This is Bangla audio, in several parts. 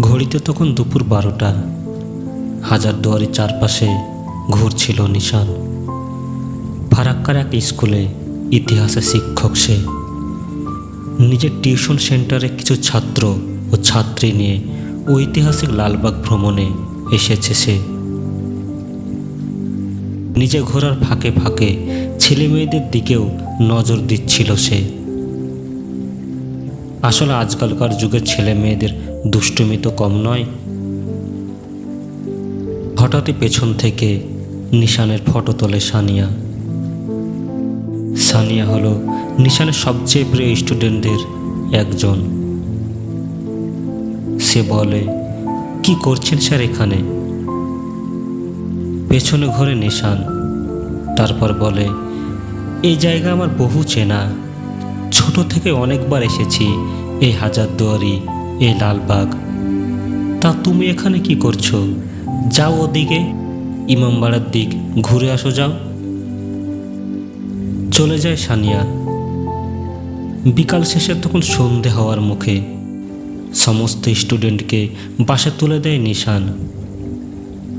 ঘড়িতে তখন দুপুর বারোটা। হাজার দুয়ারির চারপাশে ঘুরছিল নিশান। ফারাক্কার এক স্কুলে ইতিহাসের শিক্ষক সে। নিজের টিউশন সেন্টারে কিছু ছাত্র ও ছাত্রী নিয়ে ঐতিহাসিক লালবাগ ভ্রমণে এসেছে সে। নিজে ঘোরার ফাঁকে ফাঁকে ছেলে মেয়েদের দিকেও নজর দিচ্ছিল সে। আসলে আজকালকার যুগের ছেলে মেয়েদের দুষ্টুমি তো কম নয়। হঠাৎই পেছন থেকে নিশানের ফটো তোলে সানিয়া। সানিয়া হলো নিশানের সবচেয়ে প্রিয় স্টুডেন্টদের একজন। সে বলে, কি করছেন স্যার এখানে? পেছনে ঘরে নিশান, তারপর বলে, এই জায়গা আমার বহু চেনা। ছোট থেকে অনেকবার এসেছি, এই হাজারদুয়ারি এই লালবাগ তা তুমি এখানে কি করছ? যাও ওদিকে ইমামবাড়ার দিক, ঘুরে আসো, যাও। চলে যায় সানিয়া। বিকাল শেষে তখন সন্ধে হওয়ার মুখে সমস্ত স্টুডেন্টকে বাসে তুলে দেয় নিশান।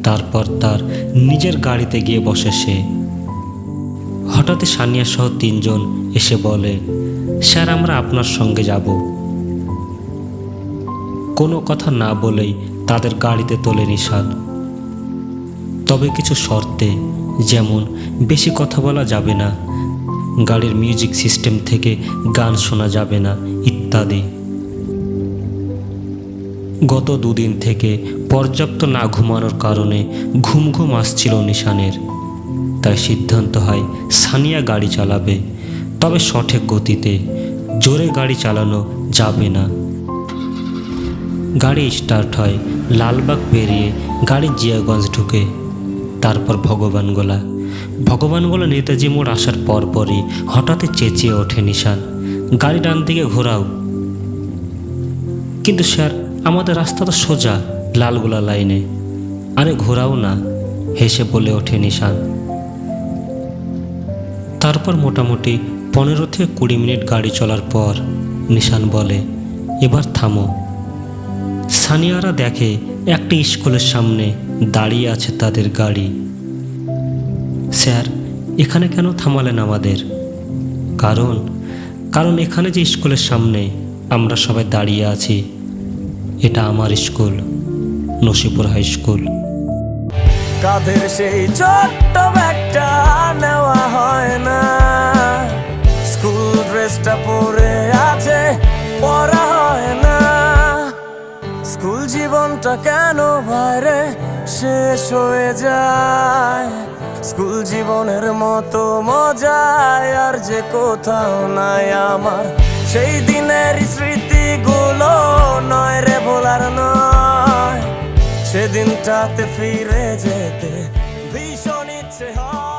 তারপর তার নিজের গাড়িতে গিয়ে বসে সে। হঠাৎই সানিয়া সহ তিনজন এসে বলে, স্যার, আমরা আপনার সঙ্গে যাব। কোনো কথা না বলেই তাদের গাড়িতে তোলে নিশান তবে কিছু শর্তে, যেমন, বেশি কথা বলা যাবে না, গাড়ির মিউজিক সিস্টেম থেকে গান শোনা যাবে না, ইত্যাদি। গত দুদিন থেকে পর্যাপ্ত না ঘুমানোর কারণে ঘুম ঘুম আসছিল নিশানের। তাই সিদ্ধান্ত হয়, সানিয়া গাড়ি চালাবে, তবে সঠিক গতিতে। জোরে গাড়ি চালানো যাবে না। গাড়ি স্টার্ট হয়, লালবাগ পেরিয়ে গাড়ি জিয়াগঞ্জ ঢুকে। তারপর ভগবানগোলা ভগবানগোলা নেতাজি মোড় আসার পরপরই হঠাৎই চেঁচিয়ে ওঠে নিশান। গাড়ি ডান দিকে ঘোরাও। কিন্তু স্যার, আমাদের রাস্তা তো সোজা, লালগোলা লাইনে। আরে ঘোরাও না, হেসে বলে ওঠে নিশান। তারপর মোটামুটি পনেরো থেকে কুড়ি মিনিট গাড়ি চলার পর নিশান বলে, এবার থামো। সানিয়ারা দেখে একটি স্কুলের সামনে দাঁড়িয়ে আছে তাদের গাড়ি। স্যার, এখানে কেন থামালেন আমাদের? কারণ কারণ এখানে যে স্কুলের সামনে আমরা সবাই দাঁড়িয়ে আছি, এটা আমার স্কুল, নসিপুর হাই স্কুল। কাঁধের সেই ছোট্ট জীবনটা কেন বাইরে শেষ হয়ে যায়। স্কুল জীবনের মতো মজায় আর যে কোথাও নাই আমার। সেই দিনের স্মৃতিগুলো নয় রে ভোলার নয়। সেদিনটাতে ফিরে যেতে ভীষণ ইচ্ছে হয়।